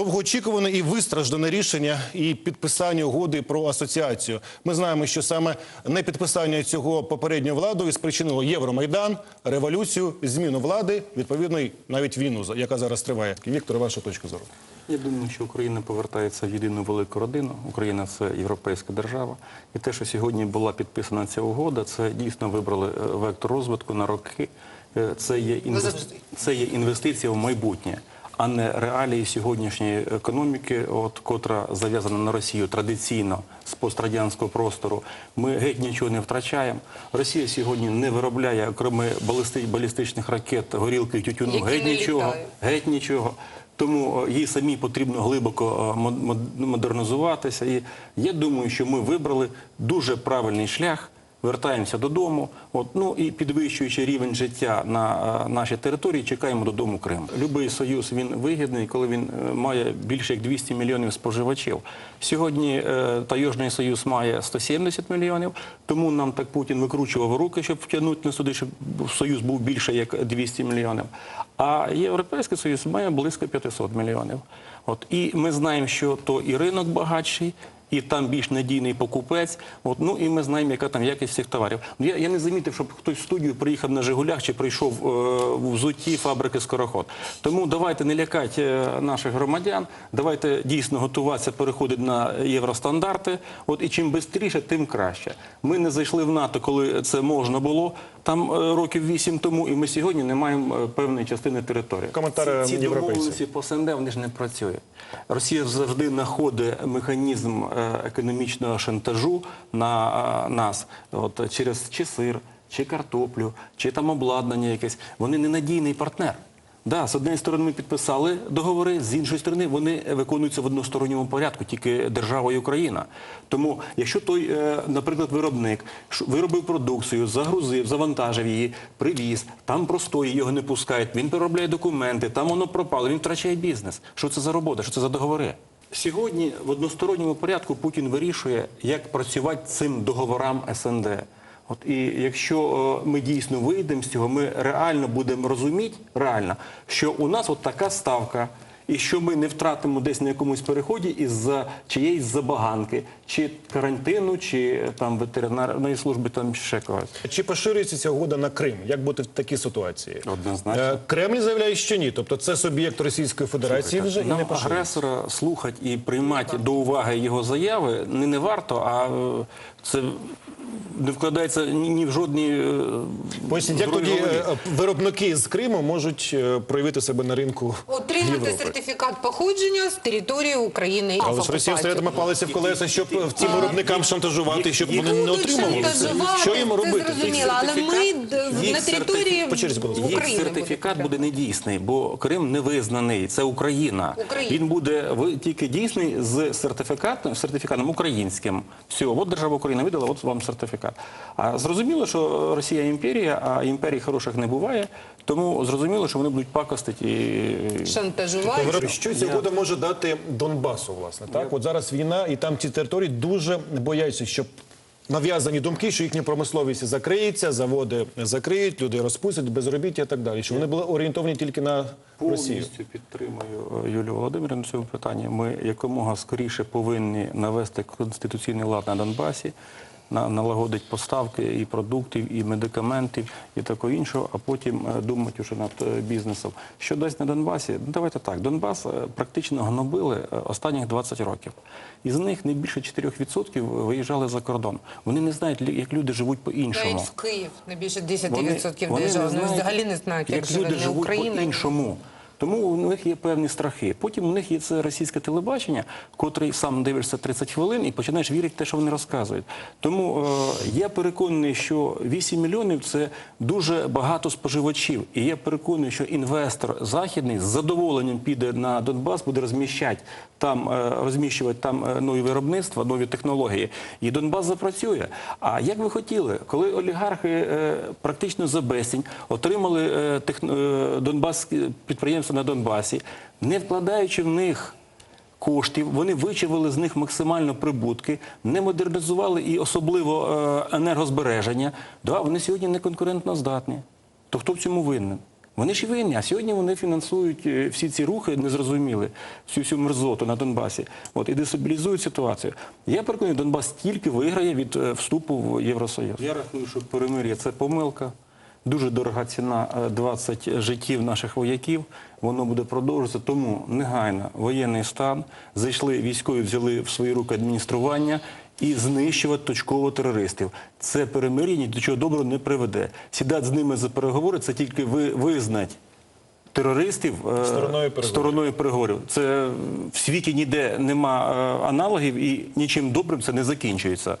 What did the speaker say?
довгоочікуване і вистраждане рішення і підписання угоди про асоціацію. Ми знаємо, що саме непідписання цього попередньою владою спричинило Євромайдан, революцію, зміну влади, відповідно, навіть війну, за- яка зараз триває. Віктор, ваша точка зору. Я думаю, що Україна повертається в єдину велику родину. Україна це європейська держава. І те, що сьогодні була підписана ця угода, це дійсно вибрали е, вектор розвитку на роки. Е, Це є, інвес- це є інвестиція в майбутнє, а не реалії сьогоднішньої економіки, от котра зав'язана на Росію традиційно з пострадянського простору. Ми геть нічого не втрачаємо. Росія сьогодні не виробляє, окрім балісти- балістичних ракет, горілки, тютюну, Які геть нічого. літають. Геть нічого. Тому е, їй самі потрібно глибоко е, мод- мод- модернізуватися. І я думаю, що ми вибрали дуже правильний шлях. Вертаємося додому, от ну і підвищуючи рівень життя на е, нашій території, чекаємо додому Крим. Любий союз він вигідний, коли він е, має більше як 200 мільйонів споживачів. Сьогодні е, Таєжний союз має 170 мільйонів, тому нам так Путін викручував руки, щоб втягнути на суди, щоб союз був більше як 200 мільйонів. А Європейський союз має близько 500 мільйонів. От і ми знаємо, що то і ринок багатший. І там більш надійний покупець. От ну і ми знаємо, яка там якість всіх товарів. Ну, Я, я не замітив, щоб хтось в студію приїхав на Жигулях чи прийшов е, в взутті фабрики скороход. Тому давайте не лякати е, наших громадян. Давайте дійсно готуватися, переходити на євростандарти. От і чим швидше, тим краще. Ми не зайшли в НАТО, коли це можна було там е, років вісім тому, і ми сьогодні не маємо е, певної частини території. Коментар, ці, ці домовленості по СНД вони ж не працюють. Росія завжди знаходить механізм е, економічного шантажу на нас, от через чи сир, чи картоплю, чи там обладнання якесь. Вони ненадійний партнер. Да, з однієї сторони ми підписали договори, з іншої сторони вони виконуються в односторонньому порядку, тільки держава і Україна. Тому, якщо той, е, наприклад, виробник виробив продукцію, загрузив, завантажив її, привіз, там простої його не пускають, він переробляє документи, там воно пропало, він втрачає бізнес. Що це за робота? Що це за договори? Сьогодні в односторонньому порядку Путін вирішує, як працювати цим договорам СНД. От і якщо е, ми дійсно вийдемо з цього, ми реально будемо розуміти, реально, що у нас от така ставка, і що ми не втратимо десь на якомусь переході із чиєїсь забаганки, чи карантину, чи там ветеринарної служби, там ще когось. Чи поширюється ця угода на Крим? Як бути в такій ситуації? Однозначно. Е, Кремль заявляє, що ні. Тобто це суб'єкт Російської Федерації вже і не поширюється. агресора слухати і приймати до уваги його заяви не, не варто, а е, це не вкладається ні, ні в жодні е, Поясніть, як здорові тоді е, виробники з Криму можуть е, проявити себе на ринку Отримати Європи? сертифікат походження з території України. Але ж Росія стоятиме палиця в колеса, щоб е, цим виробникам шантажувати, щоб вони не Будуть отримували. шантажувати, Що їм це робити? зрозуміло, але ми д- на території сертифі- По черзі, будь ласка. Їх сертифікат буде буде недійсний, бо Крим не визнаний. Це Україна. Україна. Він буде тільки дійсний з сертифікатом, сертифікатом українським. Все, от держава Україна видала, от вам сертифікат. А зрозуміло, що Росія імперія, а імперій хороших не буває. Тому зрозуміло, що вони будуть пакостити і шантажувати. Що ця угода може дати Донбасу, власне, так? От зараз війна, і там ці території дуже бояться, щоб нав'язані думки, що їхня промисловість закриється, заводи закриють, люди розпустять, безробіття і так далі. Що вони були орієнтовані тільки на Росію. Повністю підтримую е, Юлію Володимирівну цьому питанні. Ми якомога скоріше повинні навести конституційний лад на Донбасі, на, налагодити поставки і продуктів, і медикаментів, і такого іншого, а потім е, думати вже над е, бізнесом. Що дасть на Донбасі? Ну, давайте так. Донбас е, практично гнобили останніх 20 років. Із них не більше 4% виїжджали за кордон. Вони не знають, як люди живуть по-іншому. Навіть в Київ не більше 10% Вони- вони не знають, взагалі не знають, як, як люди живуть Україна. по-іншому. Тому у них є певні страхи. Потім у них є це російське телебачення, котрий сам дивишся 30 хвилин і починаєш вірити те, що вони розказують. Тому е, я переконаний, що 8 мільйонів це дуже багато споживачів. І я переконаний, що інвестор західний з задоволенням піде на Донбас, буде розміщати там, е, розміщувати там е, нові виробництва, нові технології. І Донбас запрацює. А як ви хотіли, коли олігархи е, практично за безцінь отримали е, техно- е, Донбас підприємства на Донбасі, не вкладаючи в них коштів, вони вичавили з них максимально прибутки, не модернізували і особливо е, енергозбереження. Да, вони сьогодні не конкурентно здатні. То хто в цьому винен? Вони ж і винні, а сьогодні вони фінансують е, всі ці рухи незрозуміли, всю цю мерзоту на Донбасі. От і дестабілізують ситуацію. Я переконаний, Донбас тільки виграє від е, вступу в Євросоюз. Я рахую, що перемир'я це помилка. Дуже дорога ціна е, 20 життів наших вояків. Воно буде продовжуватися. Тому негайно воєнний стан зайшли військові, взяли в свої руки адміністрування і знищувати точково терористів. Це перемир'я ні до чого доброго не приведе. Сідати з ними за переговори це тільки ви визнать терористів е, Стороною переговорів. стороною переговорів. Це в світі ніде нема е, аналогів і нічим добрим це не закінчується.